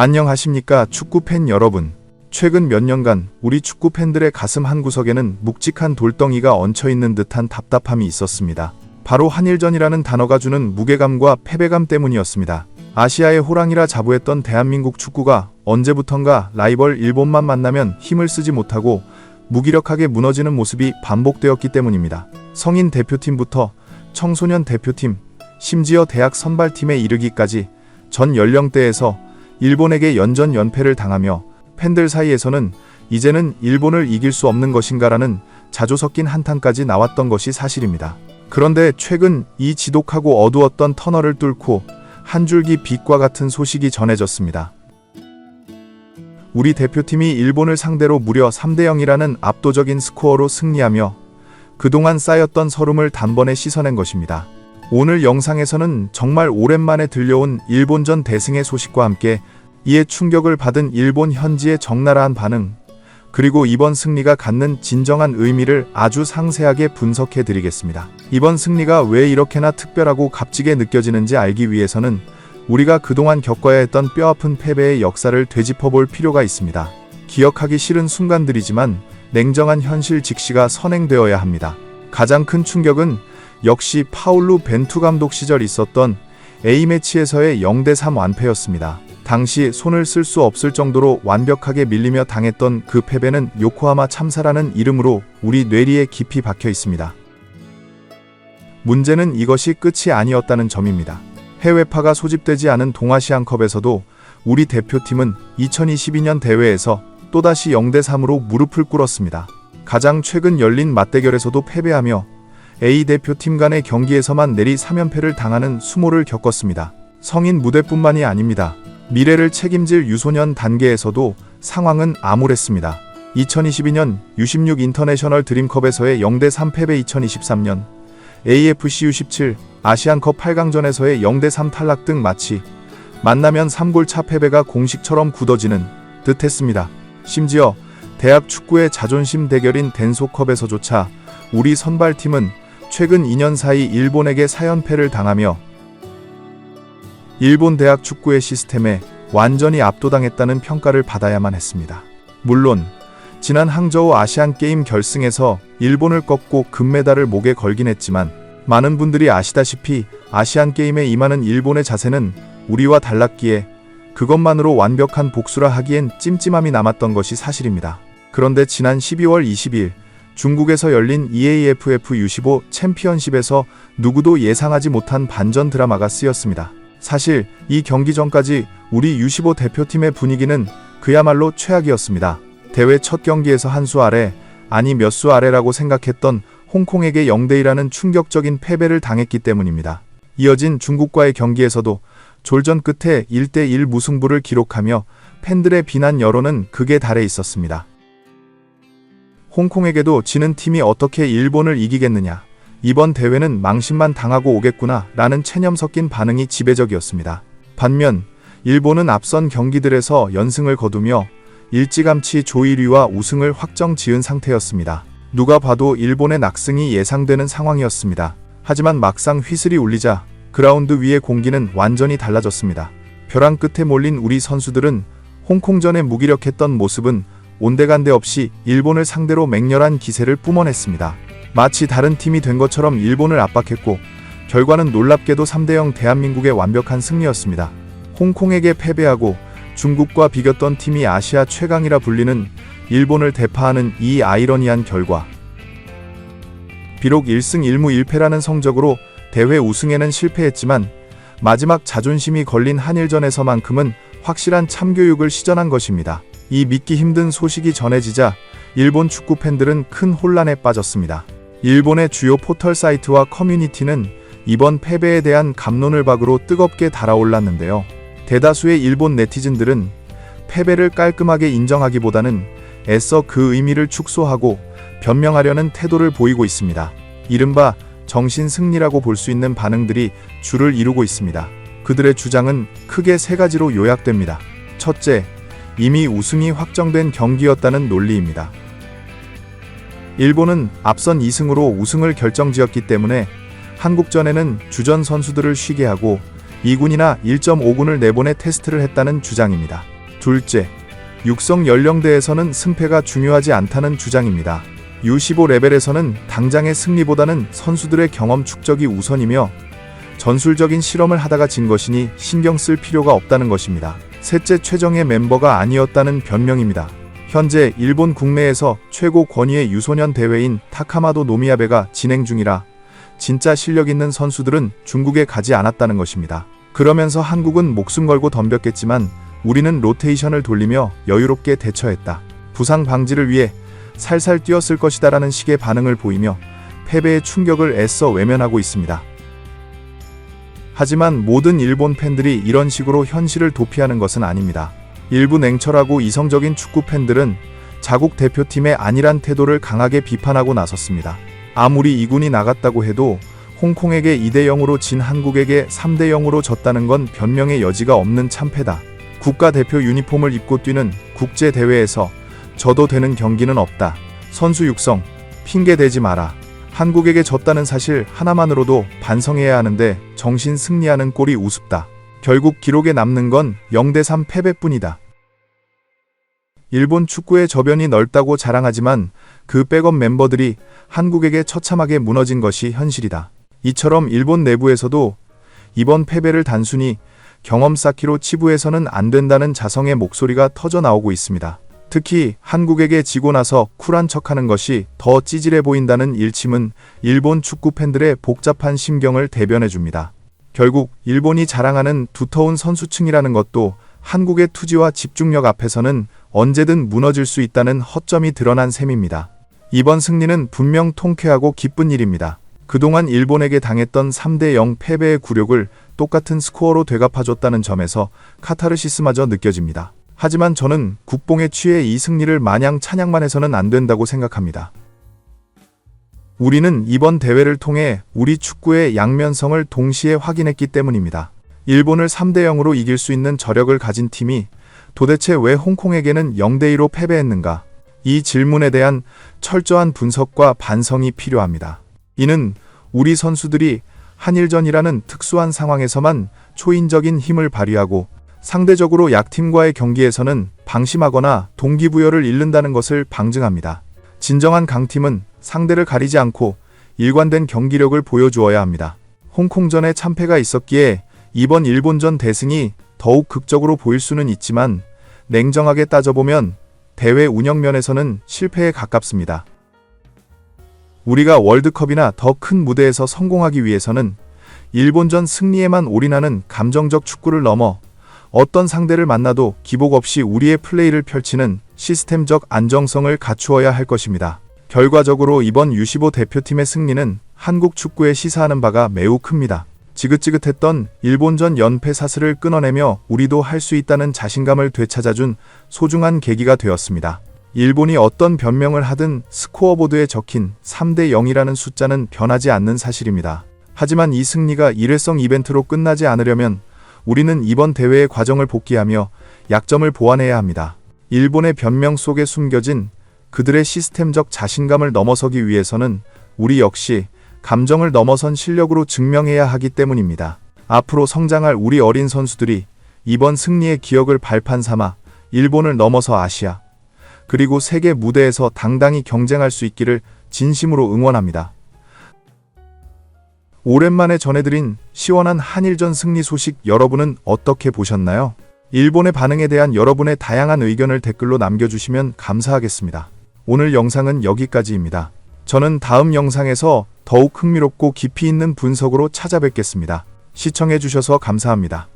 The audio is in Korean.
안녕하십니까 축구 팬 여러분. 최근 몇 년간 우리 축구 팬들의 가슴 한구석에는 묵직한 돌덩이가 얹혀 있는 듯한 답답함이 있었습니다. 바로 한일전이라는 단어가 주는 무게감과 패배감 때문이었습니다. 아시아의 호랑이라 자부했던 대한민국 축구가 언제부턴가 라이벌 일본만 만나면 힘을 쓰지 못하고 무기력하게 무너지는 모습이 반복되었기 때문입니다. 성인 대표팀부터 청소년 대표팀, 심지어 대학 선발팀에 이르기까지 전 연령대에서 일본에게 연전 연패를 당하며 팬들 사이에서는 이제는 일본을 이길 수 없는 것인가라는 자조 섞인 한탄까지 나왔던 것이 사실입니다. 그런데 최근 이 지독하고 어두웠던 터널을 뚫고 한 줄기 빛과 같은 소식이 전해졌습니다. 우리 대표팀이 일본을 상대로 무려 3대 0이라는 압도적인 스코어로 승리하며 그동안 쌓였던 서름을 단번에 씻어낸 것입니다. 오늘 영상에서는 정말 오랜만에 들려온 일본전 대승의 소식과 함께 이에 충격을 받은 일본 현지의 적나라한 반응, 그리고 이번 승리가 갖는 진정한 의미를 아주 상세하게 분석해 드리겠습니다. 이번 승리가 왜 이렇게나 특별하고 값지게 느껴지는지 알기 위해서는 우리가 그동안 겪어야 했던 뼈아픈 패배의 역사를 되짚어 볼 필요가 있습니다. 기억하기 싫은 순간들이지만 냉정한 현실 직시가 선행되어야 합니다. 가장 큰 충격은 역시 파울루 벤투 감독 시절 있었던 A매치에서의 0대3 완패였습니다. 당시 손을 쓸 수 없을 정도로 완벽하게 밀리며 당했던 그 패배는 요코하마 참사라는 이름으로 우리 뇌리에 깊이 박혀 있습니다. 문제는 이것이 끝이 아니었다는 점입니다. 해외파가 소집되지 않은 동아시안컵에서도 우리 대표팀은 2022년 대회에서 또다시 0대3으로 무릎을 꿇었습니다. 가장 최근 열린 맞대결에서도 패배하며 A 대표팀 간의 경기에서만 내리 3연패를 당하는 수모를 겪었습니다. 성인 무대뿐만이 아닙니다. 미래를 책임질 유소년 단계에서도 상황은 암울했습니다. 2022년 U16 인터내셔널 드림컵에서의 0대3 패배 2023년 AFC U17 아시안컵 8강전에서의 0대3 탈락 등 마치 만나면 3골 차 패배가 공식처럼 굳어지는 듯 했습니다. 심지어 대학 축구의 자존심 대결인 덴소컵에서조차 우리 선발팀은 최근 2년 사이 일본에게 4연패를 당하며 일본 대학 축구의 시스템에 완전히 압도당했다는 평가를 받아야만 했습니다. 물론 지난 항저우 아시안 게임 결승에서 일본을 꺾고 금메달을 목에 걸긴 했지만 많은 분들이 아시다시피 아시안 게임에 임하는 일본의 자세는 우리와 달랐기에 그것만으로 완벽한 복수라 하기엔 찜찜함이 남았던 것이 사실입니다. 그런데 지난 12월 20일 중국에서 열린 EAFF U15 챔피언십에서 누구도 예상하지 못한 반전 드라마가 쓰였습니다. 사실 이 경기 전까지 우리 U15 대표팀의 분위기는 그야말로 최악이었습니다. 대회 첫 경기에서 한 수 아래, 아니 몇 수 아래라고 생각했던 홍콩에게 0대1라는 충격적인 패배를 당했기 때문입니다. 이어진 중국과의 경기에서도 졸전 끝에 1대1 무승부를 기록하며 팬들의 비난 여론은 극에 달해 있었습니다. 홍콩에게도 지는 팀이 어떻게 일본을 이기겠느냐. 이번 대회는 망신만 당하고 오겠구나 라는 체념 섞인 반응이 지배적이었습니다. 반면 일본은 앞선 경기들에서 연승을 거두며 일찌감치 조이류와 우승을 확정 지은 상태였습니다. 누가 봐도 일본의 낙승이 예상되는 상황이었습니다. 하지만 막상 휘슬이 울리자 그라운드 위의 공기는 완전히 달라졌습니다. 벼랑 끝에 몰린 우리 선수들은 홍콩전에 무기력했던 모습은 온데간데 없이 일본을 상대로 맹렬한 기세를 뿜어냈습니다. 마치 다른 팀이 된 것처럼 일본을 압박했고 결과는 놀랍게도 3대0 대한민국의 완벽한 승리였습니다. 홍콩에게 패배하고 중국과 비겼던 팀이 아시아 최강이라 불리는 일본을 대파하는 이 아이러니한 결과. 비록 1승 1무 1패라는 성적으로 대회 우승에는 실패했지만 마지막 자존심이 걸린 한일전에서만큼은 확실한 참교육을 시전한 것입니다. 이 믿기 힘든 소식이 전해지자 일본 축구 팬들은 큰 혼란에 빠졌습니다. 일본의 주요 포털 사이트와 커뮤니티는 이번 패배에 대한 감론을 박으로 뜨겁게 달아올랐는데요. 대다수의 일본 네티즌들은 패배를 깔끔하게 인정하기보다는 애써 그 의미를 축소하고 변명하려는 태도를 보이고 있습니다. 이른바 정신 승리라고 볼 수 있는 반응들이 줄을 이루고 있습니다. 그들의 주장은 크게 세 가지로 요약됩니다. 첫째, 이미 우승이 확정된 경기였다는 논리입니다. 일본은 앞선 2승으로 우승을 결정지었기 때문에 한국전에는 주전 선수들을 쉬게 하고 2군이나 1.5군을 내보내 테스트를 했다는 주장입니다. 둘째, 육성 연령대에서는 승패가 중요하지 않다는 주장입니다. U15 레벨에서는 당장의 승리보다는 선수들의 경험 축적이 우선이며 전술적인 실험을 하다가 진 것이니 신경 쓸 필요가 없다는 것입니다. 셋째 최정예 멤버가 아니었다는 변명입니다. 현재 일본 국내에서 최고 권위의 유소년 대회인 타카마도 노미야베가 진행 중이라 진짜 실력 있는 선수들은 중국에 가지 않았다는 것입니다. 그러면서 한국은 목숨 걸고 덤볐겠지만 우리는 로테이션을 돌리며 여유롭게 대처했다. 부상 방지를 위해 살살 뛰었을 것이다라는 식의 반응을 보이며 패배의 충격을 애써 외면하고 있습니다. 하지만 모든 일본 팬들이 이런 식으로 현실을 도피하는 것은 아닙니다. 일부 냉철하고 이성적인 축구 팬들은 자국 대표팀의 안일한 태도를 강하게 비판하고 나섰습니다. 아무리 이군이 나갔다고 해도 홍콩에게 2대 0으로 진 한국에게 3대 0으로 졌다는 건 변명의 여지가 없는 참패다. 국가대표 유니폼을 입고 뛰는 국제 대회에서 져도 되는 경기는 없다. 선수 육성, 핑계 대지 마라. 한국에게 졌다는 사실 하나만으로도 반성해야 하는데 정신 승리하는 꼴이 우습다. 결국 기록에 남는 건 0대3 패배뿐이다. 일본 축구의 저변이 넓다고 자랑하지만 그 백업 멤버들이 한국에게 처참하게 무너진 것이 현실이다. 이처럼 일본 내부에서도 이번 패배를 단순히 경험 쌓기로 치부해서는 안 된다는 자성의 목소리가 터져 나오고 있습니다. 특히 한국에게 지고 나서 쿨한 척하는 것이 더 찌질해 보인다는 일침은 일본 축구 팬들의 복잡한 심경을 대변해 줍니다. 결국 일본이 자랑하는 두터운 선수층이라는 것도 한국의 투지와 집중력 앞에서는 언제든 무너질 수 있다는 허점이 드러난 셈입니다. 이번 승리는 분명 통쾌하고 기쁜 일입니다. 그동안 일본에게 당했던 3대 0 패배의 굴욕을 똑같은 스코어로 되갚아줬다는 점에서 카타르시스마저 느껴집니다. 하지만 저는 국뽕에 취해 이 승리를 마냥 찬양만 해서는 안 된다고 생각합니다. 우리는 이번 대회를 통해 우리 축구의 양면성을 동시에 확인했기 때문입니다. 일본을 3대 0으로 이길 수 있는 저력을 가진 팀이 도대체 왜 홍콩에게는 0대 2로 패배했는가? 이 질문에 대한 철저한 분석과 반성이 필요합니다. 이는 우리 선수들이 한일전이라는 특수한 상황에서만 초인적인 힘을 발휘하고 상대적으로 약팀과의 경기에서는 방심하거나 동기부여를 잃는다는 것을 방증합니다. 진정한 강팀은 상대를 가리지 않고 일관된 경기력을 보여주어야 합니다. 홍콩전에 참패가 있었기에 이번 일본전 대승이 더욱 극적으로 보일 수는 있지만 냉정하게 따져보면 대회 운영 면에서는 실패에 가깝습니다. 우리가 월드컵이나 더 큰 무대에서 성공하기 위해서는 일본전 승리에만 올인하는 감정적 축구를 넘어 어떤 상대를 만나도 기복 없이 우리의 플레이를 펼치는 시스템적 안정성을 갖추어야 할 것입니다. 결과적으로 이번 U15 대표팀의 승리는 한국 축구에 시사하는 바가 매우 큽니다. 지긋지긋했던 일본전 연패 사슬을 끊어내며 우리도 할 수 있다는 자신감을 되찾아준 소중한 계기가 되었습니다. 일본이 어떤 변명을 하든 스코어보드에 적힌 3대 0이라는 숫자는 변하지 않는 사실입니다. 하지만 이 승리가 일회성 이벤트로 끝나지 않으려면 우리는 이번 대회의 과정을 복귀하며 약점을 보완해야 합니다. 일본의 변명 속에 숨겨진 그들의 시스템적 자신감을 넘어서기 위해서는 우리 역시 감정을 넘어선 실력으로 증명해야 하기 때문입니다. 앞으로 성장할 우리 어린 선수들이 이번 승리의 기억을 발판 삼아 일본을 넘어서 아시아, 그리고 세계 무대에서 당당히 경쟁할 수 있기를 진심으로 응원합니다. 오랜만에 전해드린 시원한 한일전 승리 소식 여러분은 어떻게 보셨나요? 일본의 반응에 대한 여러분의 다양한 의견을 댓글로 남겨주시면 감사하겠습니다. 오늘 영상은 여기까지입니다. 저는 다음 영상에서 더욱 흥미롭고 깊이 있는 분석으로 찾아뵙겠습니다. 시청해주셔서 감사합니다.